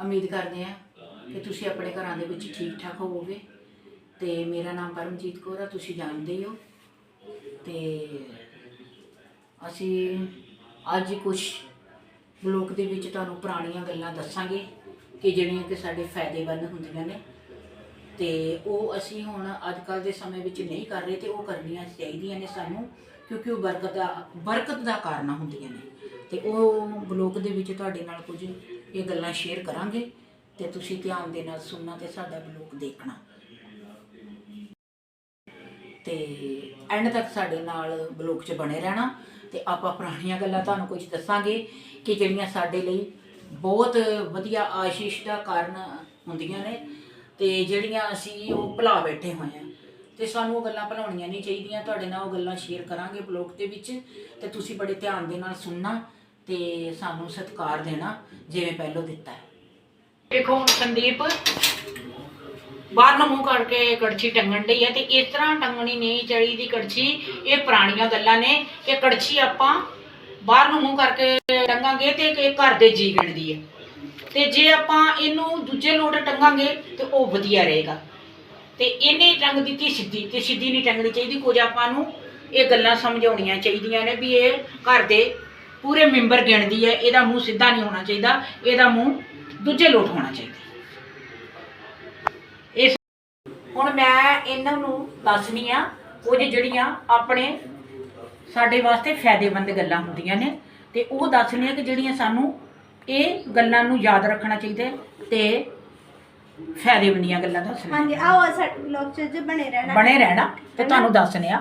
ਉਮੀਦ ਕਰਦੇ ਹਾਂ ਕਿ ਤੁਸੀਂ ਆਪਣੇ ਘਰਾਂ ਦੇ ਵਿੱਚ ਠੀਕ ਠਾਕ ਹੋਵੋਗੇ। ਤੇ ਮੇਰਾ ਨਾਮ ਪਰਮਜੀਤ ਕੌਰ ਆ, ਤੁਸੀਂ ਜਾਣਦੇ ਹੀ ਹੋ। ਤੇ ਅਸੀਂ ਅੱਜ ਕੁਝ ਬਲੋਕ ਦੇ ਵਿੱਚ ਤੁਹਾਨੂੰ ਪੁਰਾਣੀਆਂ ਗੱਲਾਂ ਦੱਸਾਂਗੇ ਕਿ ਜਿਹੜੀਆਂ ਕਿ ਸਾਡੇ ਫਾਇਦੇਮੰਦ ਹੁੰਦੀਆਂ ਨੇ। ਤੇ ਉਹ ਅਸੀਂ ਹੁਣ ਅੱਜ ਕੱਲ ਦੇ ਸਮੇਂ ਵਿੱਚ ਨਹੀਂ ਕਰ ਰਹੇ ਤੇ ਉਹ ਕਰਨੀਆਂ ਚਾਹੀਦੀਆਂ ਨੇ ਸਾਨੂੰ। ਕਿਉਂਕਿ ਉਹ ਬਰਕਤ ਦਾ ਬਰਕਤ ਦਾ ਕਾਰਨ ਹੁੰਦੀਆਂ ਨੇ। ਤੇ ਉਹ ਬਲੋਕ ਦੇ ਵਿੱਚ ਤੁਹਾਡੇ ਨਾਲ ਕੁਝ ਇਹ ਗੱਲਾਂ ਸ਼ੇਅਰ ਕਰਾਂਗੇ ਤੇ ਤੁਸੀਂ ਧਿਆਨ ਦੇ ਨਾਲ ਸੁਣਨਾ ਤੇ ਸਾਡਾ ਬਲੋਕ ਦੇਖਣਾ। ਤੇ ਐਂਡ ਤੱਕ ਸਾਡੇ ਨਾਲ ਬਲੌਗ 'ਚ ਬਣੇ ਰਹਿਣਾ ਤੇ ਆਪਾਂ ਪੁਰਾਣੀਆਂ ਗੱਲਾਂ ਤੁਹਾਨੂੰ ਕੁਝ ਦੱਸਾਂਗੇ ਕਿ ਜਿਹੜੀਆਂ ਸਾਡੇ ਲਈ ਬਹੁਤ ਵਧੀਆ ਆਸ਼ੀਸ਼ ਦਾ ਕਾਰਨ ਹੁੰਦੀਆਂ ਨੇ ਤੇ ਜਿਹੜੀਆਂ ਅਸੀਂ ਉਹ ਭੁਲਾ ਬੈਠੇ ਹੋਏ ਆ ਤੇ ਸਾਨੂੰ ਉਹ ਗੱਲਾਂ ਭੁਲਾਉਣੀਆਂ ਨਹੀਂ ਚਾਹੀਦੀਆਂ, ਤੁਹਾਡੇ ਨਾਲ ਉਹ ਗੱਲਾਂ ਸ਼ੇਅਰ ਕਰਾਂਗੇ ਬਲੌਗ ਦੇ ਵਿੱਚ, ਤੇ ਤੁਸੀਂ ਬੜੇ ਧਿਆਨ ਦੇ ਨਾਲ ਸੁਣਨਾ ਤੇ ਸਾਨੂੰ ਸਤਿਕਾਰ ਦੇਣਾ, ਜਿਵੇਂ ਪਹਿਲੋਂ ਦਿੱਤਾ ਹੈ। ਦੇਖੋ ਹੁਣ ਸੰਦੀਪ, ਬਾਹਰ ਨੂੰ ਮੂੰਹ ਕਰਕੇ ਕੜਛੀ ਟੰਗਣ ਡਈ ਹੈ ਤੇ ਇਸ ਤਰ੍ਹਾਂ ਟੰਗਣੀ ਨਹੀਂ ਚਾਹੀਦੀ ਕੜਛੀ, ਇਹ ਪੁਰਾਣੀਆਂ ਗੱਲਾਂ ਨੇ ਇਹ ਕੜਛੀ ਆਪਾਂ ਬਾਹਰ ਨੂੰ ਮੂੰਹ ਕਰਕੇ ਟੰਗਾਂਗੇ ਤੇ ਇਹ ਘਰ ਦੇ ਜੀ ਗਿਣਦੀ ਹੈ। ਤੇ ਜੇ ਆਪਾਂ ਇਹਨੂੰ ਦੂਜੇ ਲੋਟ ਟੰਗਾਂਗੇ ਤੇ ਉਹ ਵਧੀਆ ਰਹੇਗਾ। ਤੇ ਇਹਨੇ ਟੰਗ ਦਿੱਤੀ ਸਿੱਧੀ, ਤੇ ਸਿੱਧੀ ਨਹੀਂ ਟੰਗਣੀ ਚਾਹੀਦੀ, ਕੁਝ ਆਪਾਂ ਨੂੰ ਇਹ ਗੱਲਾਂ ਸਮਝਾਉਣੀਆਂ ਚਾਹੀਦੀਆਂ ਨੇ ਵੀ ਇਹ ਘਰ ਦੇ ਪੂਰੇ ਮੈਂਬਰ ਗਿਣਦੀ ਹੈ, ਇਹਦਾ ਮੂੰਹ ਸਿੱਧਾ ਨਹੀਂ ਹੋਣਾ ਚਾਹੀਦਾ, ਇਹਦਾ ਮੂੰਹ ਦੂਜੇ ਲੋਟ ਹੋਣਾ ਚਾਹੀਦਾ। ਇਸ ਹੁਣ ਮੈਂ ਇਹਨਾਂ ਨੂੰ ਦੱਸਣੀ ਆ ਕੁਝ ਜਿਹੜੀਆਂ ਆਪਣੇ ਸਾਡੇ ਵਾਸਤੇ ਫਾਇਦੇਮੰਦ ਗੱਲਾਂ ਹੁੰਦੀਆਂ ਨੇ, ਤੇ ਉਹ ਦੱਸਣੀ ਕਿ ਜਿਹੜੀਆਂ ਸਾਨੂੰ ਇਹ ਗੱਲਾਂ ਨੂੰ ਯਾਦ ਰੱਖਣਾ ਚਾਹੀਦਾ ਹੈ ਤੇ ਫਾਇਦੇਮੰਦੀਆਂ ਗੱਲਾਂ ਦੱਸਣੀਆਂ ਹਾਂਜੀ ਆਓ ਸਾਡੇ ਬਲੌਗ ਚ ਜੇ ਬਣੇ ਰਹਿਣਾ। ਬਣੇ ਰਹਿਣਾ ਤੇ ਤੁਹਾਨੂੰ ਦੱਸਣੇ ਆ।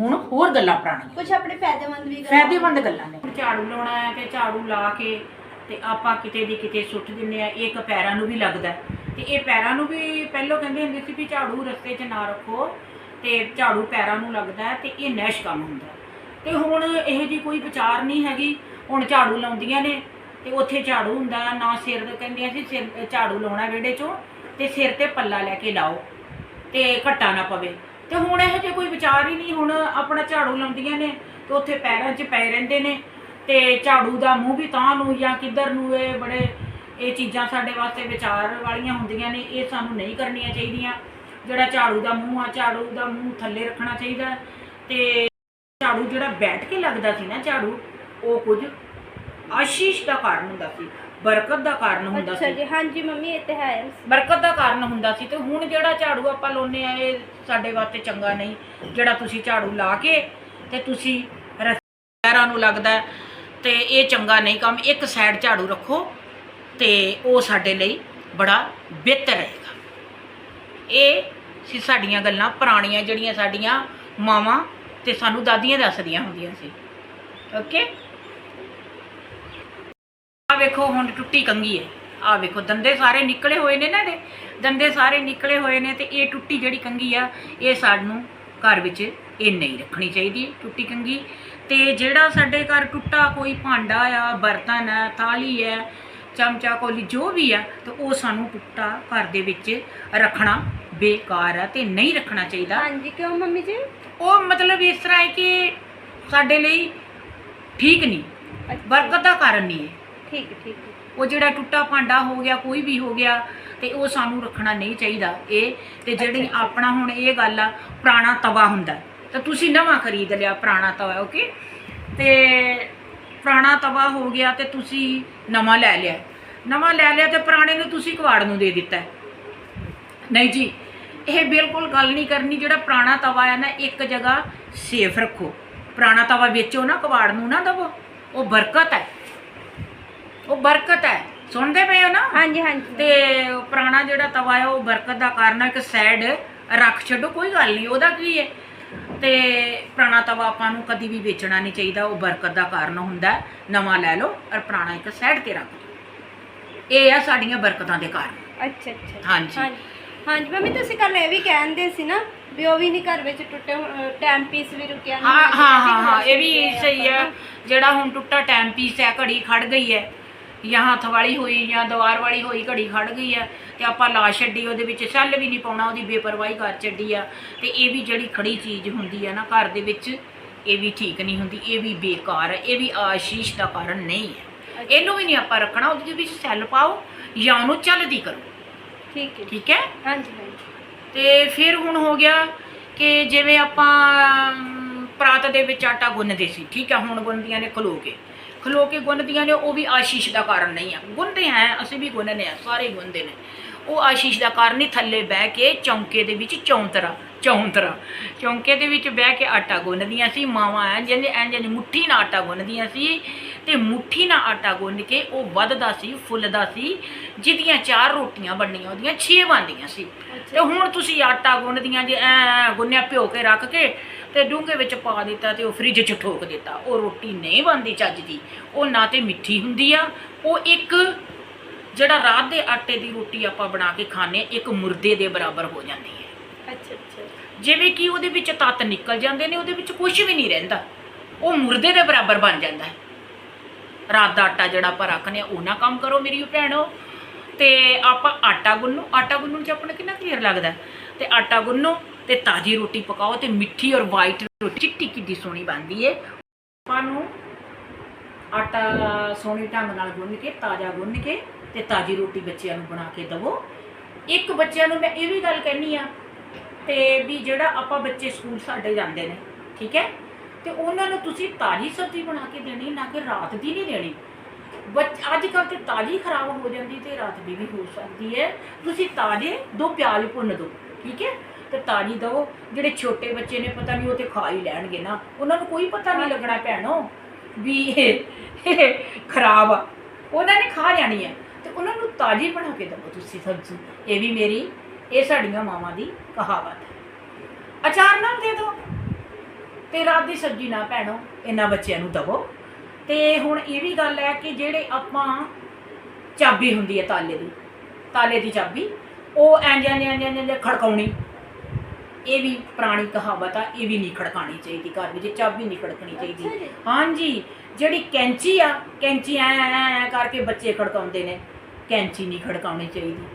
ਹੁਣ ਹੋਰ ਗੱਲਾਂ ਪੁਰਾਣੀਆਂ। ਕੁਝ ਆਪਣੇ ਫਾਇਦੇਮੰਦ ਵੀ ਗੱਲਾਂ। ਫਾਇਦੇਮੰਦ ਗੱਲਾਂ ਨੇ। ਝਾੜੂ ਲਾਉਣਾ ਹੈ ਤੇ ਝਾੜੂ ਲਾ ਕੇ ਤੇ ਆਪਾਂ ਕਿਤੇ ਦੀ ਕਿਤੇ ਸੁੱਟ ਦਿੰਨੇ ਆ ਇੱਕ ਪੈਰਾਂ ਨੂੰ ਵੀ ਲੱਗਦਾ। ਤੇ ਇਹ ਪੈਰਾਂ ਨੂੰ ਵੀ ਪਹਿਲਾਂ ਕਹਿੰਦੇ ਹੁੰਦੇ ਸੀ ਵੀ ਝਾੜੂ ਰਸਤੇ 'ਚ ਨਾ ਰੱਖੋ ਤੇ ਝਾੜੂ ਪੈਰਾਂ ਨੂੰ ਲੱਗਦਾ ਤੇ ਇਹ ਨੈਸ਼ ਕੰਮ ਹੁੰਦਾ। ਤੇ ਹੁਣ ਇਹ ਜੀ ਕੋਈ ਵਿਚਾਰ ਨਹੀਂ ਹੈਗੀ। ਹੁਣ ਝਾੜੂ ਲਾਉਂਦੀਆਂ ਨੇ ਤੇ ਉੱਥੇ ਝਾੜੂ ਹੁੰਦਾ ਨਾ ਸਿਰ ਦੇ ਕਹਿੰਦੀਆਂ ਸੀ ਸਿਰ ਝਾੜੂ ਲਾਉਣਾ ਵਿਹੜੇ 'ਚੋਂ। ਤੇ ਸਿਰ ਤੇ ਪੱਲਾ ਲੈ ਕੇ ਲਾਓ ਤੇ ਘੱਟਾ ਨਾ ਪਵੇ। ਤੇ ਹੁਣ ਇਹੋ ਜਿਹੇ ਕੋਈ ਵਿਚਾਰ ਹੀ ਨਹੀਂ, ਹੁਣ ਆਪਣਾ ਝਾੜੂ ਲਾਉਂਦੀਆਂ ਨੇ ਤੇ ਉੱਥੇ ਪੈਰਾਂ 'ਚ ਪਏ ਰਹਿੰਦੇ ਨੇ ਤੇ ਝਾੜੂ ਦਾ ਮੂੰਹ ਵੀ ਤਾਂ ਨੂੰ ਜਾਂ ਕਿੱਧਰ ਨੂੰ ਇਹ ਬੜੇ, ਇਹ ਚੀਜ਼ਾਂ ਸਾਡੇ ਵਾਸਤੇ ਵਿਚਾਰ ਵਾਲੀਆਂ ਹੁੰਦੀਆਂ ਨੇ, ਇਹ ਸਾਨੂੰ ਨਹੀਂ ਕਰਨੀਆਂ ਚਾਹੀਦੀਆਂ। ਜਿਹੜਾ ਝਾੜੂ ਦਾ ਮੂੰਹ ਆ, ਝਾੜੂ ਦਾ ਮੂੰਹ ਥੱਲੇ ਰੱਖਣਾ ਚਾਹੀਦਾ ਤੇ ਝਾੜੂ ਜਿਹੜਾ ਬੈਠ ਕੇ ਲੱਗਦਾ ਸੀ ਨਾ ਝਾੜੂ, ਉਹ ਕੁਝ ਆਸ਼ੀਸ਼ ਦਾ ਕਾਰਨ ਹੁੰਦਾ ਸੀ। ਬਰਕਤ ਦਾ ਕਾਰਨ ਹੁੰਦਾ ਅੱਛਾ ਸੀ। ਜੀ ਹਾਂਜੀ ਮੰਮੀ ਇਹ ਤੇ ਹੈ। ਬਰਕਤ ਦਾ ਕਾਰਨ ਹੁੰਦਾ ਸੀ ਤੇ ਹੁਣ ਜਿਹੜਾ ਝਾੜੂ ਆਪਾਂ ਲਾਉਨੇ ਆ ਇਹ ਸਾਡੇ ਵਾਸਤੇ ਚੰਗਾ ਨਹੀਂ। ਜਿਹੜਾ ਤੁਸੀਂ ਝਾੜੂ ਲਾ ਕੇ ਤੇ ਤੁਸੀਂ ਪੈਰਾਂ ਨੂੰ ਲੱਗਦਾ ਹੈ ਤੇ ਇਹ ਚੰਗਾ ਨਹੀਂ ਕੰਮ। ਇੱਕ ਸਾਈਡ ਝਾੜੂ ਰੱਖੋ ਤੇ ਉਹ ਸਾਡੇ ਲਈ ਬੜਾ ਬਿਹਤਰ ਰਹੇਗਾ। ਇਹ ਸੀ ਸਾਡੀਆਂ ਗੱਲਾਂ ਪੁਰਾਣੀਆਂ ਜਿਹੜੀਆਂ ਸਾਡੀਆਂ ਮਾਵਾਂ ਤੇ ਸਾਨੂੰ ਦਾਦੀਆਂ ਦੱਸਦੀਆਂ ਹੁੰਦੀਆਂ ਸੀ। ਓਕੇ ਆ ਵੇਖੋ ਹੁਣ ਟੁੱਟੀ ਕੰਗੀ ਹੈ। ਆ ਵੇਖੋ ਦੰਦੇ ਸਾਰੇ ਨਿਕਲੇ ਹੋਏ ਨੇ ਨਾ ਇਹਦੇ। ਦੰਦੇ ਸਾਰੇ ਨਿਕਲੇ ਹੋਏ ਨੇ ਤੇ ਇਹ ਟੁੱਟੀ ਜਿਹੜੀ ਕੰਗੀ ਆ ਇਹ ਸਾਨੂੰ ਘਰ ਵਿੱਚ ਇਹ ਨਹੀਂ ਰੱਖਣੀ ਚਾਹੀਦੀ ਟੁੱਟੀ ਕੰਗੀ ਤੇ ਜਿਹੜਾ ਸਾਡੇ ਘਰ ਟੁੱਟਾ ਕੋਈ ਭਾਂਡਾ ਆ ਬਰਤਨ ਹੈ ਥਾਲੀ ਹੈ ਚਮਚਾ ਕੋਲੀ ਜੋ ਵੀ ਆ ਤੇ ਉਹ ਸਾਨੂੰ ਟੁੱਟਾ ਘਰ ਦੇ ਵਿੱਚ ਰੱਖਣਾ ਬੇਕਾਰ ਆ ਤੇ ਨਹੀਂ ਰੱਖਣਾ ਚਾਹੀਦਾ। ਹਾਂਜੀ ਕਿਉਂ ਮੰਮੀ ਜੀ? ਉਹ ਮਤਲਬ ਇਸ ਤਰ੍ਹਾਂ ਹੈ ਕਿ ਸਾਡੇ ਲਈ ਠੀਕ ਨਹੀਂ ਬਰਕਤ ਦਾ ਕਾਰਨ ਨਹੀਂ ਹੈ। ਠੀਕ ਠੀਕ ਉਹ ਜਿਹੜਾ ਟੁੱਟਾ ਭਾਂਡਾ ਹੋ ਗਿਆ ਕੋਈ ਵੀ ਹੋ ਗਿਆ ਤੇ ਉਹ ਸਾਨੂੰ ਰੱਖਣਾ ਨਹੀਂ ਚਾਹੀਦਾ ਇਹ ਤੇ ਜਿਹੜੀ ਆਪਣਾ ਹੁਣ ਇਹ ਗੱਲ ਆ ਪੁਰਾਣਾ ਤਵਾ ਹੁੰਦਾ। ਤਾਂ ਤੁਸੀਂ ਨਵਾਂ ਖਰੀਦ ਲਿਆ ਪੁਰਾਣਾ ਤਵਾ ਓਕੇ? ਤੇ ਪੁਰਾਣਾ ਤਵਾ ਹੋ ਗਿਆ ਤੇ ਤੁਸੀਂ ਨਵਾਂ ਲੈ ਲਿਆ। ਨਵਾਂ ਲੈ ਲਿਆ ਤੇ ਪੁਰਾਣੇ ਨੂੰ ਤੁਸੀਂ ਕਵਾੜ ਨੂੰ ਦੇ ਦਿੱਤਾ। ਨਹੀਂ ਜੀ ਇਹ ਬਿਲਕੁਲ ਗੱਲ ਨਹੀਂ ਕਰਨੀ ਜਿਹੜਾ ਪੁਰਾਣਾ ਤਵਾ ਹੈ ਨਾ ਇੱਕ ਜਗ੍ਹਾ ਸੇਫ ਰੱਖੋ। ਪੁਰਾਣਾ ਤਵਾ ਵੇਚੋ ਨਾ ਕਵਾੜ ਨੂੰ ਨਾ ਦਵੋ। ਉਹ ਬਰਕਤ ਹੈ। ਉਹ ਬਰਕਤ ਹੈ। ਸੁਣਦੇ ਪਏ ਹੋ ਨਾ? ਹਾਂਜੀ ਹਾਂਜੀ। ਤੇ ਉਹ ਪੁਰਾਣਾ ਜਿਹੜਾ ਤਵਾ ਹੈ ਉਹ ਬਰਕਤ ਦਾ ਕਾਰਨ ਹੈ ਇੱਕ ਸਾਈਡ ਰੱਖ ਛੱਡੋ ਕੋਈ ਗੱਲ ਨਹੀਂ ਉਹਦਾ ਕੀ ਹੈ? ਤੇ ਪੁਰਾਣਾ ਤਵਾ ਆਪਾਂ ਨੂੰ ਕਦੀ ਵੀ ਵੇਚਣਾ ਨਹੀਂ ਚਾਹੀਦਾ ਉਹ ਬਰਕਤ ਦਾ ਕਾਰਨ ਹੁੰਦਾ ਹੈ। ਨਵਾਂ ਲੈ ਲਓ ਔਰ ਪੁਰਾਣਾ ਇੱਕ ਸਾਈਡ ਤੇ ਰੱਖ ਦਿਓ। ਇਹ ਆ ਸਾਡੀਆਂ ਬਰਕਤਾਂ ਦੇ ਕਾਰਨ। ਅੱਛਾ ਅੱਛਾ। ਹਾਂਜੀ। ਹਾਂਜੀ। ਮੰਮੀ ਤੁਸੀਂ ਕੱਲ ਇਹ ਵੀ ਕਹਿੰਦੇ ਸੀ ਨਾ ਵੀ ਉਹ ਵੀ ਨਹੀਂ ਘਰ ਵਿੱਚ ਟੁੱਟੇ ਟਾਈਮ ਪੀਸ ਵੀ ਰੁਕਿਆ ਹਾਂ ਹਾਂ ਹਾਂ ਹਾਂ ਇਹ ਵੀ ਸਹੀ ਹੈ। ਜਿਹੜਾ ਹੁਣ ਟੁੱਟਾ ਟਾਈਮ ਪੀਸ ਹੈ ਘੜੀ ਖੜ ਗਈ ਹੈ ਜਾਂ ਹੱਥ ਵਾਲੀ ਹੋਈ ਜਾਂ ਦੀਵਾਰ ਵਾਲੀ ਹੋਈ ਘੜੀ ਖੜ ਗਈ ਹੈ ਤੇ ਆਪਾਂ ਲਾ ਛੱਡੀ ਉਹਦੇ ਵਿੱਚ ਛੱਲ ਵੀ ਨਹੀਂ ਪਾਉਣਾ ਉਹਦੀ ਬੇਪਰਵਾਹੀ ਕਰ ਛੱਡੀ ਆ। ਤੇ ਇਹ ਵੀ ਜਿਹੜੀ ਖੜੀ ਚੀਜ਼ ਹੁੰਦੀ ਹੈ ਨਾ ਘਰ ਦੇ ਵਿੱਚ ਇਹ ਵੀ ਠੀਕ ਨਹੀਂ ਹੁੰਦੀ ਇਹ ਵੀ ਬੇਕਾਰ ਹੈ ਇਹ ਵੀ ਆਸ਼ੀਸ਼ ਦਾ ਕਾਰਨ ਨਹੀਂ ਹੈ ਇਹਨੂੰ ਵੀ ਨਹੀਂ ਆਪਾਂ ਰੱਖਣਾ ਉਹਦੇ ਵਿੱਚ ਸੈੱਲ ਪਾਓ ਜਾਂ ਉਹਨੂੰ ਚੱਲਦੀ ਕਰੋ। ਠੀਕ ਹੈ ਠੀਕ ਹੈ? ਹਾਂਜੀ ਹਾਂਜੀ। ਤੇ ਫਿਰ ਹੁਣ ਹੋ ਗਿਆ ਕਿ ਜਿਵੇਂ ਆਪਾਂ ਪਰਾਤ ਦੇ ਵਿੱਚ ਆਟਾ ਗੁੰਨਦੇ ਸੀ ਠੀਕ ਹੈ ਹੁਣ ਗੁੰਨਦੀਆਂ ਨੇ ਖਲੋ ਕੇ। ਖਲੋ ਕੇ ਗੁੰਨਦੀਆਂ ਨੇ ਉਹ ਵੀ ਆਸ਼ੀਸ਼ ਦਾ ਕਾਰਨ ਨਹੀਂ ਆ। ਗੁੰਨਦੇ ਹੈ ਅਸੀਂ ਵੀ ਗੁੰਨਨੇ ਆ ਸਾਰੇ ਗੁੰਨਦੇ ਨੇ। ਉਹ ਆਸ਼ੀਸ਼ ਦਾ ਕਾਰਨ ਨਹੀਂ ਥੱਲੇ ਬਹਿ ਕੇ ਚੌਂਕੇ ਦੇ ਵਿੱਚ ਚੌਂਤਰਾ ਚੌਂਤਰਾ। ਚੌਂਕੇ ਦੇ ਵਿੱਚ ਬਹਿ ਕੇ ਆਟਾ ਗੁੰਨਦੀਆਂ ਸੀ ਮਾਵਾਂ ਐ ਜਿਹਨੇ ਐਂ ਜਿਹਨੇ ਮੁੱਠੀ ਨਾਲ ਆਟਾ ਗੁੰਨਦੀਆਂ ਸੀ ਤੇ ਮੁੱਠੀ ਨਾਲ ਆਟਾ ਗੁੰਨ ਕੇ ਉਹ ਵੱਧਦਾ ਸੀ ਫੁੱਲਦਾ ਸੀ ਜਿਹਦੀਆਂ ਚਾਰ ਰੋਟੀਆਂ ਬਣਨੀਆਂ ਉਹਦੀਆਂ 6 ਬਣਦੀਆਂ ਸੀ। ਤੇ ਹੁਣ ਤੁਸੀਂ ਆਟਾ ਗੁੰਨਦੀਆਂ ਜੇ ਐ ਗੁੰਨਿਆ ਭਿਓ ਕੇ ਰੱਖ ਕੇ ਤੇ ਡੂੰਘੇ ਵਿੱਚ ਪਾ ਦਿੱਤਾ ਤੇ ਉਹ ਫ੍ਰਿਜ 'ਚ ਠੋਕ ਦਿੱਤਾ। ਉਹ ਰੋਟੀ ਨਹੀਂ ਬਣਦੀ ਚੱਜ ਦੀ। ਉਹ ਨਾ ਤੇ ਮਿੱਠੀ ਹੁੰਦੀ ਆ ਉਹ ਇੱਕ ਜਿਹੜਾ ਰਾਤ ਦੇ ਆਟੇ ਦੀ ਰੋਟੀ ਆਪਾਂ ਬਣਾ ਕੇ ਖਾਣੇ ਇੱਕ ਮੁਰਦੇ ਦੇ ਬਰਾਬਰ ਹੋ ਜਾਂਦੀ ਹੈ। ਅੱਛਾ ਅੱਛਾ। ਜਿਵੇਂ ਕਿ ਉਹਦੇ ਵਿੱਚ ਤੱਤ ਨਿਕਲ ਜਾਂਦੇ ਨੇ ਉਹਦੇ ਵਿੱਚ ਕੁਝ ਵੀ ਨਹੀਂ ਰਹਿੰਦਾ। ਉਹ ਮੁਰਦੇ ਦੇ ਬਰਾਬਰ ਬਣ ਜਾਂਦਾ ਹੈ। ਰਾਤ ਦਾ ਆਟਾ ਜਿਹੜਾ ਆਪਾਂ ਰੱਖਨੇ ਆ ਉਹ ਨਾ ਕੰਮ ਕਰੋ ਮੇਰੀ ਭੈਣੋ। ਤੇ ਆਪਾਂ ਆਟਾ ਗੁੰਨੋ। ਆਟਾ ਗੁੰਨਣ 'ਚ ਆਪਣਾ ਕਿੰਨਾ ਕਲੀਅਰ ਲੱਗਦਾ। ਤੇ ਆਟਾ ਗੁੰਨੋ। ਤੇ ਤਾਜੀ ਰੋਟੀ ਪਕਾਓ ਤੇ ਮਿੱਠੀ ਔਰ ਵਾਈਟ ਰੋਟੀ, ਚਿੱਟੀ ਕਿੱਡੀ ਸੋਹਣੀ ਬਣਦੀ ਏ। ਆਪਾਂ ਨੂੰ ਆਟਾ ਸੋਹਣੇ ਢੰਗ ਨਾਲ ਗੁੰਨ ਕੇ, ਤਾਜ਼ਾ ਗੁੰਨ ਕੇ ਤੇ ਤਾਜੀ ਰੋਟੀ ਬੱਚਿਆਂ ਨੂੰ ਬਣਾ ਕੇ ਦਵੋ। ਇੱਕ ਬੱਚਿਆਂ ਨੂੰ ਮੈਂ ਇਹ ਵੀ ਗੱਲ ਕਹਿਣੀ ਆ, ਤੇ ਵੀ ਜਿਹੜਾ ਆਪਾਂ ਬੱਚੇ ਸਕੂਲ ਸਾਡੇ ਜਾਂਦੇ ਨੇ, ਠੀਕ ਹੈ? ਤੇ ਉਹਨਾਂ ਨੂੰ ਤੁਸੀਂ ਤਾਜੀ ਸਬਜ਼ੀ ਬਣਾ ਕੇ ਦੇਣੀ, ਨਾ ਕਿ ਰਾਤ ਦੀ ਨਹੀਂ ਦੇਣੀ। ਬੱਚ ਅੱਜ ਕੱਲ੍ਹ ਤੇ ਤਾਜੀ ਖਰਾਬ ਹੋ ਜਾਂਦੀ ਤੇ ਰਾਤ ਦੀ ਵੀ ਹੋ ਸਕਦੀ ਹੈ। ਤੁਸੀਂ ਤਾਜ਼ੇ ਦੋ ਪਿਆਜ਼ ਭੁੰਨ ਦਿਓ ਠੀਕ ਹੈ? ਤੇ ਤਾਜੀ ਦਵੋ, ਜਿਹੜੇ ਛੋਟੇ ਬੱਚੇ ਨੇ ਪਤਾ ਨਹੀਂ ਉਹ ਤੇ ਖਾ ਹੀ ਲੈਣਗੇ ਨਾ। ਉਹਨਾਂ ਨੂੰ ਕੋਈ ਪਤਾ ਨਹੀਂ ਲੱਗਣਾ ਭੈਣੋ, ਵੀ ਇਹ ਖਰਾਬ ਆ। ਉਹਨਾਂ ਨੇ ਖਾ ਜਾਣੀ ਹੈ ਤੇ ਉਹਨਾਂ ਨੂੰ ਤਾਜੀ ਬਣਾ ਕੇ ਦਵੋ ਤੁਸੀਂ ਸਬਜ਼ੀ। ਇਹ ਵੀ ਮੇਰੀ, ਇਹ ਸਾਡੀਆਂ ਮਾਵਾਂ ਦੀ ਕਹਾਵਤ ਹੈ। ਅਚਾਰ ਨਾਲ ਦੇ ਦਿਓ ਤੇ ਰਾਤ ਦੀ ਸਬਜ਼ੀ ਨਾ ਭੈਣੋ, ਇਹਨਾਂ ਬੱਚਿਆਂ ਨੂੰ ਦਵੋ। ਤੇ ਹੁਣ ਇਹ ਵੀ ਗੱਲ ਹੈ ਕਿ ਜਿਹੜੇ ਆਪਾਂ ਚਾਬੀ ਹੁੰਦੀ ਹੈ ਤਾਲੇ ਦੀ ਤਾਲੇ ਦੀ ਚਾਬੀ, ਉਹ ਇੰਜ ਇੰਜ ਇੰਜ ਜਾਂ ਖੜਕਾਉਣੀ। ਇਹ ਵੀ ਪੁਰਾਣੀ ਕਹਾਵਤ ਆ ਇਹ ਵੀ ਨਹੀਂ ਖੜਕਾਣੀ ਚਾਹੀਦੀ ਘਰ ਵਿੱਚ ਚਾਬੀ ਨਹੀਂ ਖੜਕਣੀ ਚਾਹੀਦੀ। ਹਾਂਜੀ ਜਿਹੜੀ ਕੈਂਚੀ ਆ ਕੈਂਚੀ ਐ ਕਰਕੇ ਬੱਚੇ ਖੜਕਾਉਂਦੇ ਨੇ ਕੈਂਚੀ ਨਹੀਂ ਖੜਕਾਉਣੀ ਚਾਹੀਦੀ।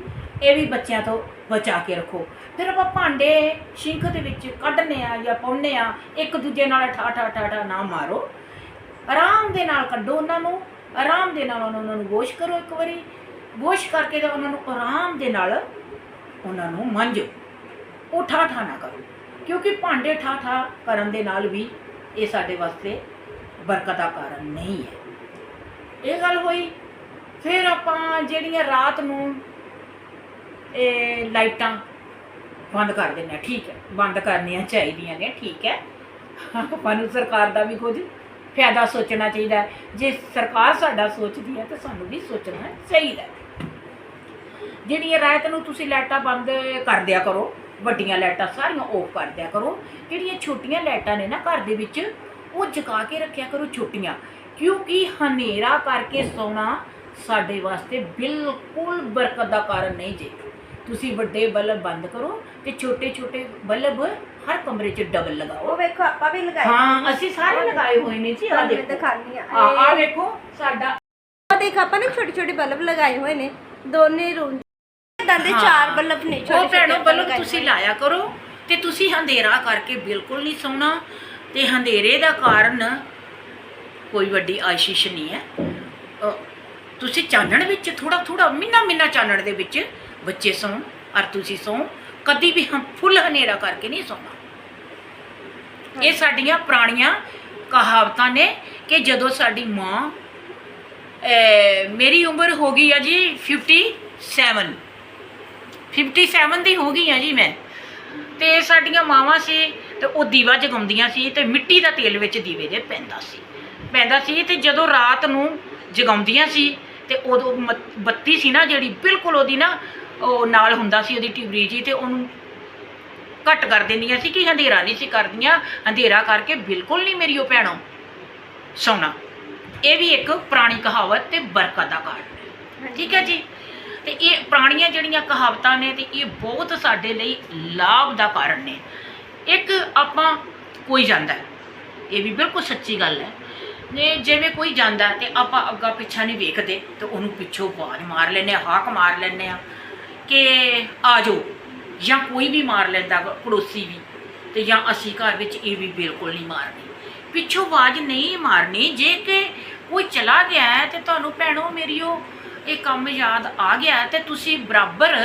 ਇਹ ਵੀ ਬੱਚਿਆਂ ਤੋਂ ਬਚਾ ਕੇ ਰੱਖੋ। ਫਿਰ ਆਪਾਂ ਭਾਂਡੇ ਸ਼ਿੰਕ ਦੇ ਵਿੱਚ ਕੱਢਨੇ ਆ ਜਾਂ ਪਾਉਨੇ ਆ ਇੱਕ ਦੂਜੇ ਨਾਲ ਠਾ ਠਾ ਠਾ ਠਾ ਨਾ ਮਾਰੋ। ਆਰਾਮ ਦੇ ਨਾਲ ਕੱਢੋ ਉਹਨਾਂ ਨੂੰ ਆਰਾਮ ਦੇ ਨਾਲ ਉਹਨਾਂ ਨੂੰ ਵਾਸ਼ ਕਰੋ ਇੱਕ ਵਾਰੀ। ਵਾਸ਼ ਕਰਕੇ ਤੇ ਉਹਨਾਂ ਨੂੰ ਆਰਾਮ ਦੇ ਨਾਲ ਉਹਨਾਂ ਨੂੰ ਮਾਂਜੋ। ਉਹ ਠਾ ਠਾ ਨਾ ਕਰੋ। ਕਿਉਂਕਿ ਭਾਂਡੇ ਠਾ ਠਾ ਕਰਨ ਦੇ ਨਾਲ ਵੀ ਇਹ ਸਾਡੇ ਵਾਸਤੇ ਬਰਕਤ ਦਾ ਕਾਰਨ ਨਹੀਂ ਹੈ। ਇਹ ਗੱਲ ਹੋਈ, ਫਿਰ ਆਪਾਂ ਜਿਹੜੀਆਂ ਰਾਤ ਨੂੰ ਇਹ ਲਾਈਟਾਂ ਬੰਦ ਕਰ ਦਿੰਦੇ ਆ ਠੀਕ ਹੈ, ਬੰਦ ਕਰਨੀਆਂ ਚਾਹੀਦੀਆਂ ਨੇ, ਠੀਕ ਹੈ। ਆਪਾਂ ਨੂੰ ਸਰਕਾਰ ਦਾ ਵੀ ਕੁਝ ਫਾਇਦਾ ਸੋਚਣਾ ਚਾਹੀਦਾ ਜੇ ਸਰਕਾਰ ਸਾਡਾ ਸੋਚਦੀ ਹੈ ਤਾਂ ਸਾਨੂੰ ਵੀ ਸੋਚਣਾ ਚਾਹੀਦਾ ਹੈ। ਜਿਹੜੀਆਂ ਰਾਤ ਨੂੰ ਤੁਸੀਂ ਲਾਈਟਾਂ ਬੰਦ ਕਰ ਦਿਆ ਕਰੋ ਵੱਡੀਆਂ ਲਾਈਟਾਂ ਸਾਰੀਆਂ ਆਫ ਕਰ ਦਿਆ ਕਰੋ। ਜਿਹੜੀਆਂ ਛੋਟੀਆਂ ਲਾਈਟਾਂ ਨੇ ਨਾ ਘਰ ਦੇ ਵਿੱਚ ਉਹ ਜਗਾ ਕੇ ਰੱਖਿਆ ਕਰੋ ਛੋਟੀਆਂ। ਕਿਉਂਕਿ ਹਨੇਰਾ ਕਰਕੇ ਸੌਣਾ ਸਾਡੇ ਵਾਸਤੇ ਬਿਲਕੁਲ ਬਰਕਤ ਦਾ ਕਾਰਨ ਨਹੀਂ ਜੇ। ਤੁਸੀਂ ਵੱਡੇ ਬਲਬ ਬੰਦ ਕਰੋ ਤੇ ਛੋਟੇ ਛੋਟੇ ਬਲਬ ਹਰ ਕਮਰੇ 'ਚ ਡਬਲ ਲਗਾਓ। ਉਹ ਵੇਖੋ ਆਪਾਂ ਵੀ ਲਗਾਏ ਹਾਂ ਅਸੀਂ ਸਾਰੇ ਲਗਾਏ ਹੋਏ ਨੇ ਜੀ ਆ ਦੇਖੋ। ਦਿਖਾਨੀ ਆ ਆ ਆ ਸਾਡਾ ਉਹ ਦੇਖ ਆਪਾਂ ਨੇ ਛੋਟੇ ਛੋਟੇ ਬਲਬ ਲਗਾਏ ਹੋਏ ਨੇ। ਦੋਨੇ ਰੂਮ ਇਦਾਂ ਦੇ ਹਾਂ। ਚਾਰ ਬਲਬ ਨੇ ਉਹ ਭੈਣੋ ਆਪਾਂ ਬਲਬ ਲਗਾਏ ਤੁਸੀਂ ਹੋਏ। ਲਾਇਆ ਕਰੋ ਤੇ ਤੁਸੀਂ ਹਨੇਰਾ ਕਰਕੇ ਬਿਲਕੁਲ ਨਹੀਂ ਸੌਣਾ ਤੇ ਹਨੇਰੇ ਦਾ ਕਾਰਨ ਕੋਈ ਵੱਡੀ ਆਸ਼ੀਸ਼ ਨਹੀਂ ਹੈ। ਤੁਸੀਂ ਚਾਨਣ ਵਿੱਚ ਥੋੜਾ ਥੋੜਾ ਮਿੰਨਾ ਮਿੰਨਾ ਚਾਨਣ ਦੇ ਵਿੱਚ ਬੱਚੇ ਸੌਣ ਔਰ ਤੁਸੀਂ ਸੌਂ। ਕਦੀ ਵੀ ਹਮ ਫੁੱਲ ਹਨੇਰਾ ਕਰਕੇ ਨਹੀਂ ਸੌਣਾ। ਇਹ ਸਾਡੀਆਂ ਪੁਰਾਣੀਆਂ ਕਹਾਵਤਾਂ ਨੇ ਕਿ ਜਦੋਂ ਸਾਡੀ ਮਾਂ ਅਹ, ਮੇਰੀ ਉਮਰ ਹੋ ਗਈ ਆ ਜੀ 57 57 ਦੀ ਹੋ ਗਈ ਆ ਜੀ ਮੈਂ। ਤੇ ਸਾਡੀਆਂ ਮਾਵਾਂ ਸੀ ਤੇ ਉਹ ਦੀਵਾ ਜਗਾਉਂਦੀਆਂ ਸੀ ਤੇ ਮਿੱਟੀ ਦਾ ਤੇਲ ਵਿੱਚ ਦੀਵੇ ਦੇ ਪੈਂਦਾ ਸੀ। ਪੈਂਦਾ ਸੀ ਤੇ ਜਦੋਂ ਰਾਤ ਨੂੰ ਜਗਾਉਂਦੀਆਂ ਸੀ ਤੇ ਉਦੋਂ ਮ- ਬੱਤੀ ਸੀ ਨਾ ਜਿਹੜੀ, ਬਿਲਕੁਲ ਉਹਦੀ ਨਾ, ਉਹ ਨਾਲ ਹੁੰਦਾ ਸੀ ਉਹਦੀ ਟਿਊਬਰੀ ਜੀ ਤੇ ਉਹਨੂੰ ਘੱਟ ਕਰ ਦਿੰਦੀਆਂ ਸੀ ਕਿ ਹਨੇਰਾ ਨਹੀਂ ਸੀ ਕਰਦੀਆਂ, ਹਨੇਰਾ ਕਰਕੇ ਬਿਲਕੁਲ ਨਹੀਂ ਮੇਰੀ ਉਹ ਭੈਣੋ ਸੌਣਾ। ਇਹ ਵੀ ਇੱਕ ਪੁਰਾਣੀ ਕਹਾਵਤ ਤੇ ਬਰਕਤ ਦਾ ਕਾਰਨ। ਠੀਕ ਹੈ ਜੀ? ਤੇ ਇਹ ਪੁਰਾਣੀਆਂ ਜਿਹੜੀਆਂ ਕਹਾਵਤਾਂ ਨੇ ਤੇ ਇਹ ਬਹੁਤ ਸਾਡੇ ਲਈ ਲਾਭ ਦਾ ਕਾਰਨ ਨੇ। ਇੱਕ ਆਪਾਂ ਕੋਈ ਜਾਂਦਾ ਇਹ ਵੀ ਬਿਲਕੁਲ ਸੱਚੀ ਗੱਲ ਹੈ। ਜੇ ਜਿਵੇਂ ਕੋਈ ਜਾਂਦਾ ਤੇ ਆਪਾਂ ਅੱਗਾ ਪਿੱਛਾ ਨਹੀਂ ਵੇਖਦੇ, ਤੇ ਉਹਨੂੰ ਪਿੱਛੋਂ ਆਵਾਜ਼ ਮਾਰ ਲੈਂਦੇ ਆ ਹਾਕ ਮਾਰ ਲੈਂਦੇ ਆ ਕਿ ਆ ਜਾਓ ਜਾਂ ਕੋਈ ਵੀ ਮਾਰ ਲੈਂਦਾ ਪੜੋਸੀ ਵੀ, ਤੇ ਜਾਂ ਅਸੀਂ ਘਰ ਵਿੱਚ ਇਹ ਵੀ ਬਿਲਕੁਲ ਨਹੀਂ ਮਾਰਨੀ ਪਿੱਛੋਂ ਆਵਾਜ਼ ਨਹੀਂ ਮਾਰਨੀ, ਜੇ ਕਿ ਕੋਈ ਚਲਾ ਗਿਆ ਹੈ ਤੇ ਤੁਹਾਨੂੰ ਭੈਣੋ ਮੇਰੀ ਉਹ ਇਹ ਕੰਮ ਯਾਦ ਆ ਗਿਆ ਹੈ ਤੇ ਤੁਸੀਂ ਬਰਾਬਰ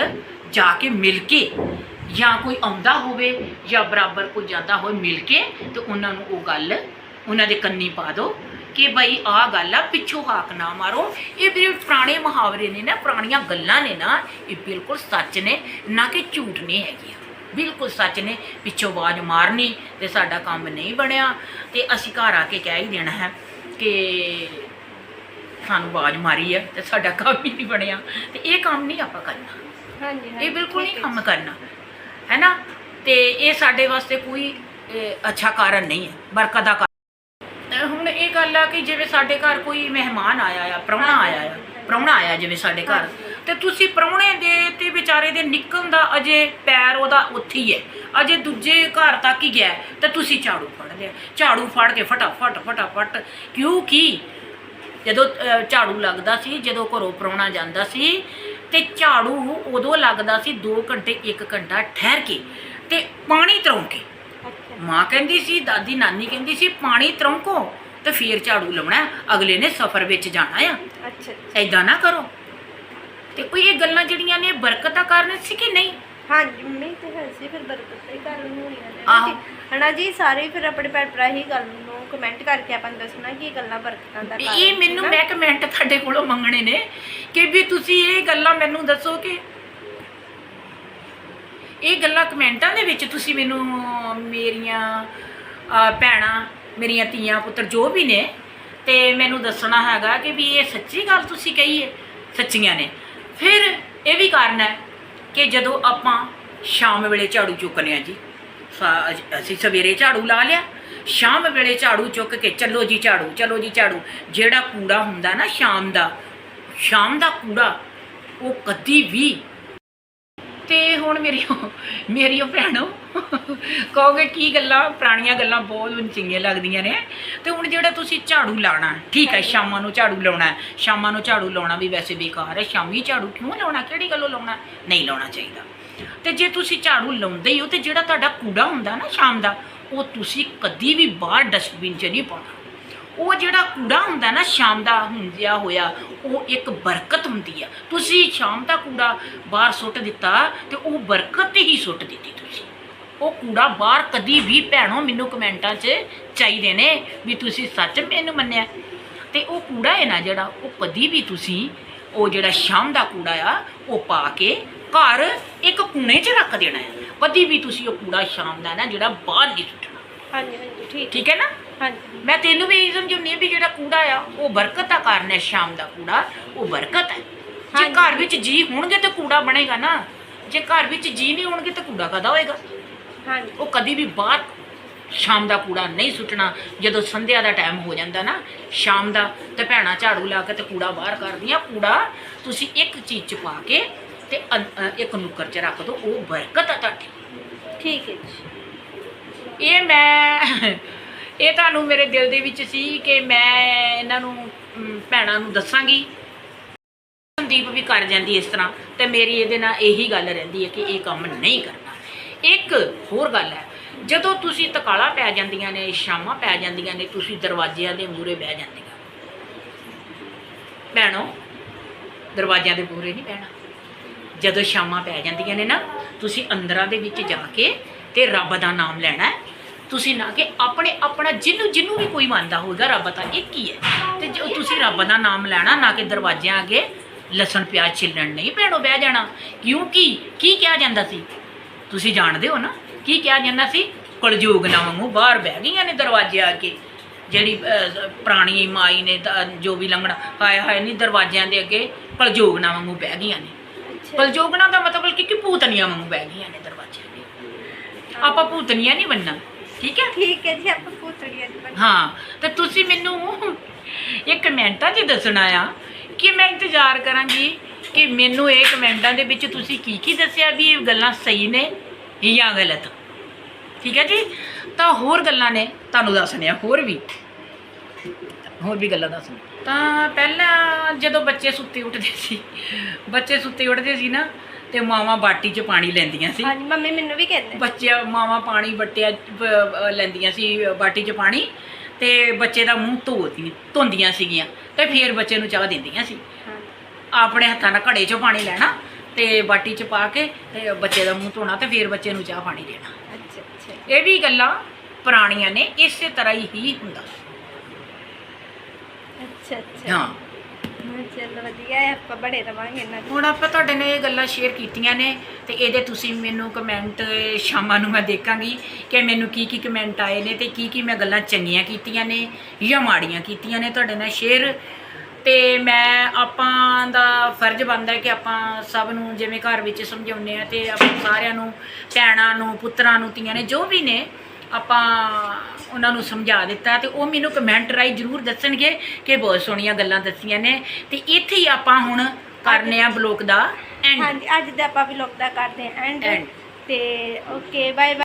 ਜਾ ਕੇ ਮਿਲ ਕੇ ਜਾਂ ਕੋਈ ਆਉਂਦਾ ਹੋਵੇ ਜਾਂ ਬਰਾਬਰ ਕੋਈ ਜਾਂਦਾ ਹੋਵੇ ਮਿਲ ਕੇ ਤੇ ਉਹਨਾਂ ਨੂੰ ਉਹ ਗੱਲ, ਉਹਨਾਂ ਦੇ ਕੰਨੀ ਪਾ ਦਿਓ ਕਿ ਬਈ ਆਹ ਗੱਲ ਆ, ਪਿੱਛੋਂ ਹਾਕ ਨਾ ਮਾਰੋ। ਇਹ ਵੀ ਪੁਰਾਣੇ ਮੁਹਾਵਰੇ ਨੇ ਨਾ, ਪੁਰਾਣੀਆਂ ਗੱਲਾਂ ਨੇ ਨਾ, ਇਹ ਬਿਲਕੁਲ ਸੱਚ ਨੇ, ਨਾ ਕਿ ਝੂਠ ਨਹੀਂ ਹੈਗੀਆਂ। ਬਿਲਕੁਲ ਸੱਚ ਨੇ, ਪਿੱਛੋਂ ਆਵਾਜ਼ ਮਾਰਨੀ ਤੇ ਸਾਡਾ ਕੰਮ ਨਹੀਂ ਬਣਿਆ ਤੇ ਅਸੀਂ ਘਰ ਆ ਕੇ ਕਹਿ ਹੀ ਦੇਣਾ ਹੈ ਕਿ ਸਾਨੂੰ ਆਵਾਜ਼ ਮਾਰੀ ਹੈ ਤੇ ਸਾਡਾ ਕੰਮ ਹੀ ਨਹੀਂ ਬਣਿਆ। ਤੇ ਇਹ ਕੰਮ ਨਹੀਂ ਆਪਾਂ ਕਰਨਾ। ਹਾਂਜੀ ਇਹ ਬਿਲਕੁਲ ਨਹੀਂ ਕੰਮ ਕਰਨਾ। ਹੈ ਨਾ ਤੇ ਇਹ ਸਾਡੇ ਵਾਸਤੇ ਕੋਈ ਅਹ, ਅੱਛਾ ਕਾਰਨ ਨਹੀਂ ਹੈ ਬਰਕਤ ਦਾ ਕਾਰਨ ਅਹ, ਹੁਣ ਇਹ ਗੱਲ ਆ ਕਿ ਜਿਵੇਂ ਸਾਡੇ ਘਰ ਕੋਈ ਮਹਿਮਾਨ ਆਇਆ ਆ ਪ੍ਰਾਹੁਣਾ ਆਇਆ ਆ ਪ੍ਰਾਹੁਣਾ ਆਇਆ ਜਿਵੇਂ ਸਾਡੇ ਘਰ। ਤੇ ਤੁਸੀਂ ਪ੍ਰਾਹੁਣੇ ਦੇ ਤੇ ਵਿਚਾਰੇ ਦੇ ਨਿਕਲਣ ਦਾ ਅਜੇ ਪੈਰ ਉਹਦਾ ਉੱਥੇ ਹੀ ਹੈ। ਅਜੇ ਦੂਜੇ ਘਰ ਤੱਕ ਹੀ ਗਿਆ ਹੈ, ਤੇ ਤੁਸੀਂ ਝਾੜੂ ਫੜ ਲਿਆ। ਝਾੜੂ ਫੜ ਕੇ ਫਟਾਫਟ ਫਟਾਫਟ। ਕਿਉਂਕਿ ਜਦੋਂ ਝਾੜੂ ਲੱਗਦਾ ਸੀ ਜਦੋਂ ਘਰੋਂ ਪ੍ਰਾਹੁਣਾ ਜਾਂਦਾ ਸੀ ਤੇ ਝਾੜੂ ਉਦੋਂ ਲੱਗਦਾ ਸੀ 2 ਘੰਟੇ 1 ਘੰਟਾ ਠਹਿਰ ਕੇ ਤੇ ਪਾਣੀ ਤਰੋਂ ਕੇ। ਮਾਂ ਕਹਿੰਦੀ ਸੀ ਦਾਦੀ ਨਾਨੀ ਕਹਿੰਦੀ ਸੀ ਪਾਣੀ ਤਰੋਂਕੋ ਤੇ ਫੇਰ ਝਾੜੂ ਲਾਉਣਾ ਹੈ। ਅਗਲੇ ਨੇ ਸਫ਼ਰ ਵਿੱਚ ਜਾਣਾ ਆ। ਅੱਛਾ। ਐਦਾਂ ਨਾ ਕਰੋ। ਤੇ ਕੋਈ ਇਹ ਗੱਲਾਂ ਜਿਹੜੀਆਂ ਨੇ ਬਰਕਤ ਦਾ ਕਾਰਨ ਸੀ ਕਿ ਨਹੀਂ? ਹਾਂਜੀ ਮੰਮੀ ਤੇ ਹੈ ਸੀ ਫਿਰ ਬਰਕਤ ਹੀ ਗੱਲ ਹੋਣੀਆਂ ਨੇ ਆਹੋ। ਹਨਾ ਜੀ ਸਾਰੇ ਫਿਰ ਆਪਣੇ ਭੈਣ ਭਰਾ ਹੀ ਗੱਲ ਨੂੰ ਕਮੈਂਟ ਕਰਕੇ ਆਪਾਂ ਨੂੰ ਦੱਸਣਾ ਕਿ ਇਹ ਗੱਲਾਂ ਬਰਕਤਾਂ ਦਾ ਕਾਰਨ ਇਹ ਮੈਨੂੰ। ਮੈਂ ਕਮੈਂਟ ਤੁਹਾਡੇ ਕੋਲੋਂ ਮੰਗਣੇ ਨੇ ਕਿ ਵੀ ਤੁਸੀਂ ਇਹ ਗੱਲਾਂ ਮੈਨੂੰ ਦੱਸੋ ਕਿ ਇਹ ਗੱਲਾਂ ਕਮੈਂਟਾਂ ਦੇ ਵਿੱਚ ਤੁਸੀਂ ਮੈਨੂੰ ਮੇਰੀਆਂ ਭੈਣਾਂ ਮੇਰੀਆਂ ਧੀਆਂ ਪੁੱਤਰ ਜੋ ਵੀ ਨੇ ਤੇ ਮੈਨੂੰ ਦੱਸਣਾ ਹੈਗਾ ਕਿ ਵੀ ਇਹ ਸੱਚੀ ਗੱਲ ਤੁਸੀਂ ਕਹੀ ਹੈ ਸੱਚੀਆਂ ਨੇ ਫਿਰ ਇਹ ਵੀ ਕਾਰਨ ਹੈ ਕਿ ਜਦੋਂ ਆਪਾਂ ਸ਼ਾਮ ਵੇਲੇ ਝਾੜੂ ਚੁੱਕਨੇ ਆ ਜੀ ਅਸੀਂ ਸਵੇਰੇ ਝਾੜੂ ਲਾ ਲਿਆ ਸ਼ਾਮ ਵੇਲੇ ਝਾੜੂ ਚੁੱਕ ਕੇ ਚੱਲੋ ਜੀ ਝਾੜੂ ਚਲੋ ਜੀ ਝਾੜੂ। ਜਿਹੜਾ ਕੂੜਾ ਹੁੰਦਾ ਨਾ ਸ਼ਾਮ ਦਾ ਸ਼ਾਮ ਦਾ ਕੂੜਾ ਉਹ ਕਦੀ ਵੀ ਤੇ ਹੁਣ ਮੇਰੀ ਮੇਰੀ ਭੈਣੋ ਕਹੋਗੇ ਕੀ ਗੱਲਾਂ ਪੁਰਾਣੀਆਂ ਗੱਲਾਂ ਬਹੁਤ ਮੈਨੂੰ ਚੰਗੀਆਂ ਲੱਗਦੀਆਂ ਨੇ। ਤੇ ਹੁਣ ਜਿਹੜਾ ਤੁਸੀਂ ਝਾੜੂ ਲਾਣਾ ਠੀਕ ਹੈ ਸ਼ਾਮਾਂ ਨੂੰ ਝਾੜੂ ਲਾਉਣਾ। ਸ਼ਾਮਾਂ ਨੂੰ ਝਾੜੂ ਲਾਉਣਾ ਵੀ ਵੈਸੇ ਬੇਕਾਰ ਹੈ ਸ਼ਾਮੀ ਝਾੜੂ ਕਿਉਂ ਲਾਉਣਾ ਕਿਹੜੀ ਗੱਲੋਂ ਲਾਉਣਾ? ਨਹੀਂ ਲਾਉਣਾ ਚਾਹੀਦਾ। ਤੇ ਜੇ ਤੁਸੀਂ ਝਾੜੂ ਲਾਉਂਦੇ ਹੀ ਹੋ ਤੇ ਜਿਹੜਾ ਤੁਹਾਡਾ ਕੂੜਾ ਹੁੰਦਾ ਨਾ ਸ਼ਾਮ ਦਾ ਉਹ ਤੁਸੀਂ ਕਦੀ ਵੀ ਬਾਹਰ ਡਸਟਬਿਨ 'ਚ ਨਹੀਂ ਪਾਉਣਾ। ਉਹ ਜਿਹੜਾ ਕੂੜਾ ਹੁੰਦਾ ਨਾ, ਸ਼ਾਮ ਦਾ ਹੁੰਦਿਆ ਹੋਇਆ, ਉਹ ਇੱਕ ਬਰਕਤ ਹੁੰਦੀ ਆ। ਤੁਸੀਂ ਸ਼ਾਮ ਦਾ ਕੂੜਾ ਬਾਹਰ ਸੁੱਟ ਦਿੱਤਾ ਤੇ ਉਹ ਬਰਕਤ ਹੀ ਸੁੱਟ ਦਿੱਤੀ ਤੁਸੀਂ। ਉਹ ਕੂੜਾ ਬਾਹਰ ਕਦੀ ਵੀ ਭੈਣੋ, ਮੈਨੂੰ ਕਮੈਂਟਾਂ 'ਚ ਚਾਹੀਦੇ ਨੇ ਵੀ ਤੁਸੀਂ ਸੱਚ ਮੈਨੂੰ ਮੰਨਿਆ। ਤੇ ਉਹ ਕੂੜਾ ਹੈ ਨਾ ਜਿਹੜਾ, ਉਹ ਕਦੀ ਵੀ ਤੁਸੀਂ ਉਹ ਜਿਹੜਾ ਸ਼ਾਮ ਦਾ ਕੂੜਾ ਆ, ਉਹ ਪਾ ਕੇ ਘਰ ਇੱਕ ਕੂਣੇ 'ਚ ਰੱਖ ਦੇਣਾ ਹੈ। ਕਦੀ ਵੀ ਤੁਸੀਂ ਉਹ ਕੂੜਾ ਸ਼ਾਮ ਦਾ ਨਾ ਜਿਹੜਾ ਬਾਹਰ ਨਹੀਂ ਸੁੱਟਣਾ। ਹਾਂਜੀ ਹਾਂਜੀ ਠੀਕ। ਠੀਕ ਹੈ ਨਾ? ਹਾਂਜੀ। ਮੈਂ ਤੈਨੂੰ ਵੀ ਇਹ ਸਮਝਾਉਂਦੀ ਹਾਂ ਵੀ ਜਿਹੜਾ ਕੂੜਾ ਆ ਉਹ ਬਰਕਤ ਦਾ ਕਾਰਨ ਹੈ ਸ਼ਾਮ ਦਾ ਕੂੜਾ ਉਹ ਬਰਕਤ ਹੈ। ਜੇ। ਘਰ ਵਿੱਚ ਜੀ ਹੋਣਗੇ ਤੇ ਕੂੜਾ ਬਣੇਗਾ ਨਾ। ਜੇ ਘਰ ਵਿੱਚ ਜੀ ਨਹੀਂ ਹੋਣਗੇ ਤਾਂ ਕੂੜਾ ਕਦਾ ਹੋਏਗਾ? ਹਾਂਜੀ। ਉਹ ਕਦੀ ਵੀ ਬਾਹਰ ਸ਼ਾਮ ਦਾ ਕੂੜਾ ਨਹੀਂ ਸੁੱਟਣਾ। ਜਦੋਂ ਸੰਧਿਆ ਦਾ ਟਾਈਮ ਹੋ ਜਾਂਦਾ ਨਾ ਸ਼ਾਮ ਦਾ ਤੇ ਭੈਣਾਂ ਝਾੜੂ ਲਾ ਕੇ ਤੇ ਕੂੜਾ ਬਾਹਰ ਕਰਦੀਆਂ ਕੂੜਾ ਤੁਸੀਂ ਇੱਕ ਚੀਜ਼ ਚ ਪਾ ਕੇ ਤੇ ਅੰ- ਅ, ਇੱਕ ਨੁੱਕਰ ਚ ਰੱਖ ਦਿਓ ਉਹ ਬਰਕਤ ਆ ਤੁਹਾਡੀ ਠੀਕ ਹੈ ਜੀ। ਇਹ ਮੈਂ ਇਹ ਤੁਹਾਨੂੰ ਮੇਰੇ ਦਿਲ ਦੇ ਵਿੱਚ ਸੀ ਕਿ ਮੈਂ ਇਹਨਾਂ ਨੂੰ ਅਮ, ਭੈਣਾਂ ਨੂੰ ਦੱਸਾਂਗੀ। ਸੰਦੀਪ ਵੀ ਕਰ ਜਾਂਦੀ ਇਸ ਤਰ੍ਹਾਂ ਤੇ ਮੇਰੀ ਇਹਦੇ ਨਾਲ ਇਹੀ ਗੱਲ ਰਹਿੰਦੀ ਹੈ ਕਿ ਇਹ ਕੰਮ ਨਹੀਂ ਕਰਨਾ। ਇੱਕ ਹੋਰ ਗੱਲ ਹੈ ਜਦੋਂ ਤੁਸੀਂ ਤਕਾਲਾ ਪੈ ਜਾਂਦੀਆਂ ਨੇ ਸ਼ਾਮਾਂ ਪੈ ਜਾਂਦੀਆਂ ਨੇ ਤੁਸੀਂ ਦਰਵਾਜ਼ਿਆਂ ਦੇ ਮੂਹਰੇ ਬਹਿ ਜਾਂਦੀਆਂ ਭੈਣੋ ਦਰਵਾਜ਼ਿਆਂ ਦੇ ਮੂਹਰੇ ਨਹੀਂ ਬਹਿਣਾ। ਜਦੋਂ ਸ਼ਾਮਾਂ ਪੈ ਜਾਂਦੀਆਂ ਨੇ ਨਾ, ਤੁਸੀਂ ਅੰਦਰਾਂ ਦੇ ਵਿੱਚ ਜਾ ਕੇ ਤੇ ਰੱਬ ਦਾ ਨਾਮ ਲੈਣਾ ਤੁਸੀਂ ਨਾ ਕਿ ਆਪਣੇ ਆਪਣਾ ਜਿਹਨੂੰ ਜਿਹਨੂੰ ਵੀ ਕੋਈ ਮੰਨਦਾ ਹੋਵੇਗਾ ਰੱਬ ਤਾਂ ਇੱਕ ਹੀ ਹੈ। ਤੇ ਜੋ ਤੁਸੀਂ ਰੱਬ ਦਾ ਨਾਮ ਲੈਣਾ, ਨਾ ਕਿ ਦਰਵਾਜ਼ਿਆਂ ਅੱਗੇ ਲਸਣ ਪਿਆਜ਼ ਛਿੱਲਣ ਨਹੀਂ, ਭੈਣੋ ਬਹਿ ਜਾਣਾ। ਕਿਉਂਕਿ ਕੀ? ਕਿਹਾ ਜਾਂਦਾ ਸੀ? ਤੁਸੀਂ ਜਾਣਦੇ ਹੋ ਨਾ? ਕੀ ਕਿਹਾ ਜਾਂਦਾ ਸੀ? ਕਲਯੁਗ ਨਾ ਵਾਂਗੂ ਬਾਹਰ ਬਹਿ ਗਈਆਂ ਨੇ ਦਰਵਾਜ਼ੇ ਅੱਗੇ ਜਿਹੜੀ ਪੁਰਾਣੀ ਮਾਈ ਨੇ ਜੋ ਵੀ ਲੰਘਣਾ, ਹਾਏ ਹਾਏ, ਨਹੀਂ, ਦਰਵਾਜ਼ਿਆਂ ਦੇ ਅੱਗੇ ਕਲਯੁਗ ਨਾ ਵਾਂਗੂ ਬਹਿ ਗਈਆਂ ਨੇ। ਅੱਛਾ। ਕਲਯੁਗਣਾ ਦਾ ਮਤਲਬ ਕਿ ਕਿ ਭੂਤਨੀਆਂ ਵਾਂਗੂ ਬਹਿ ਗਈਆਂ ਨੇ ਦਰਵਾਜ਼ੇ ਅੱਗੇ। ਆਪਾਂ ਭੂਤਨੀਆਂ ਨਹੀਂ ਬੰਨਾ ਠੀਕ ਹੈ? ਠੀਕ ਹੈ ਜੀ ਆਪਾਂ ਪੁੱਤਰੀਆਂ ਦੀ ਬਣ- ਹਾਂ ਤੇ ਤੁਸੀਂ ਮੈਨੂੰ ਇਹ ਕਮੈਂਟਾਂ 'ਚ ਦੱਸਣਾ ਆ ਕਿ ਮੈਂ ਇੰਤਜ਼ਾਰ ਕਰਾਂਗੀ ਕਿ ਮੈਨੂੰ ਇਹ ਕਮੈਂਟਾਂ ਦੇ ਵਿੱਚ ਤੁਸੀਂ ਕੀ ਕੀ ਦੱਸਿਆ ਵੀ ਇਹ ਗੱਲਾਂ ਸਹੀ ਨੇ ਜਾਂ ਗਲਤ। ਠੀਕ ਹੈ ਜੀ? ਤਾਂ ਹੋਰ ਗੱਲਾਂ ਨੇ ਤੁਹਾਨੂੰ ਦੱਸਣੀਆਂ ਹੋਰ ਵੀ। ਹੋਰ ਵੀ ਗੱਲਾਂ ਦੱਸਣ ਤਾਂ ਪਹਿਲਾਂ ਜਦੋਂ ਬੱਚੇ ਸੁੱਤੇ ਉੱਠਦੇ ਸੀ ਬੱਚੇ ਸੁੱਤੇ ਉੱਠਦੇ ਸੀ ਨਾ ਤੇ ਮਾਵਾਂ ਬਾਟੀ 'ਚ ਪਾਣੀ ਲੈਂਦੀਆਂ ਸੀ। ਹਾਂਜੀ ਮੰਮੀ ਮੈਨੂੰ ਵੀ ਕਹਿੰਦੇ। ਬੱਚਿਆਂ ਮਾਵਾਂ ਪਾਣੀ ਬ- ਲੈਂਦੀਆਂ ਸੀ ਬਾਟੀ 'ਚ ਪਾਣੀ ਤੇ ਬੱਚੇ ਦਾ ਮੂੰਹ ਧੋਤੀ ਧੋਂਦੀਆਂ ਸੀਗੀਆਂ ਤੇ ਫਿਰ ਬੱਚੇ ਨੂੰ ਚਾਹ ਦਿੰਦੀਆਂ ਸੀ। ਆਪਣੇ ਹੱਥਾਂ ਨਾਲ ਘੜੇ 'ਚੋਂ ਪਾਣੀ ਲੈਣਾ ਤੇ ਬਾਟੀ 'ਚ ਪਾ ਕੇ ਤੇ ਬੱਚੇ ਦਾ ਮੂੰਹ ਧੋਣਾ ਤੇ ਫਿਰ ਬੱਚੇ ਨੂੰ ਚਾਹ ਪਾਣੀ ਦੇਣਾ। ਅੱਛਾ ਅੱਛਾ। ਇਹ ਵੀ ਗੱਲਾਂ ਪੁਰਾਣੀਆਂ ਨੇ ਇਸੇ ਤਰ੍ਹਾਂ ਹੀ ਹੁੰਦਾ। ਅੱਛਾ ਅੱਛਾ। ਹਾਂ। ਚਲੋ ਵਧੀਆ ਹੈ ਆਪਾਂ ਬੜੇ ਰਵਾਂਗੇ ਇਹਨਾਂ ਹੁਣ ਆਪਾਂ ਤੁਹਾਡੇ ਨਾਲ ਇਹ ਗੱਲਾਂ ਸ਼ੇਅਰ ਕੀਤੀਆਂ ਨੇ ਤੇ ਇਹਦੇ ਤੁਸੀਂ ਮੈਨੂੰ ਕਮੈਂਟ ਸ਼ਾਮਾਂ ਨੂੰ ਮੈਂ ਦੇਖਾਂਗੀ ਕਿ ਮੈਨੂੰ ਕੀ ਕੀ ਕਮੈਂਟ ਆਏ ਨੇ ਤੇ ਕੀ ਕੀ ਮੈਂ ਗੱਲਾਂ ਚੰਗੀਆਂ ਕੀਤੀਆਂ ਨੇ ਜਾਂ ਮਾੜੀਆਂ ਕੀਤੀਆਂ ਨੇ ਤੁਹਾਡੇ ਨਾਲ ਸ਼ੇਅਰ ਤੇ ਮੈਂ ਆਪਾਂ ਦਾ ਫਰਜ਼ ਬਣਦਾ ਕਿ ਆਪਾਂ ਸਭ ਨੂੰ ਜਿਵੇਂ ਘਰ ਵਿੱਚ ਸਮਝਾਉਂਦੇ ਆ ਤੇ ਆਪਾਂ ਸਾਰਿਆਂ ਨੂੰ ਭੈਣਾਂ ਨੂੰ ਪੁੱਤਰਾਂ ਨੂੰ ਧੀਆਂ ਨੇ ਜੋ ਵੀ ਨੇ ਆਪਾਂ ਉਹਨਾਂ ਨੂੰ ਸਮਝਾ ਦਿੱਤਾ ਤੇ ਉਹ ਮੈਨੂੰ ਕਮੈਂਟ ਰਾਈ ਜਰੂਰ ਦੱਸਣਗੇ ਕਿ ਬਹੁਤ ਸੋਹਣੀਆਂ ਗੱਲਾਂ ਦੱਸੀਆਂ ਨੇ ਤੇ ਇੱਥੇ ਹੀ ਆਪਾਂ ਹੁਣ ਕਰਨੇ ਆ ਬਲੌਗ ਦਾ ਐਂਡ ਹਾਂਜੀ ਅੱਜ ਦਾ ਆਪਾਂ ਵਲੌਗ ਦਾ ਕਰਦੇ ਹਾਂ ਐਂਡ End. ਤੇ ਓਕੇ ਬਾਏ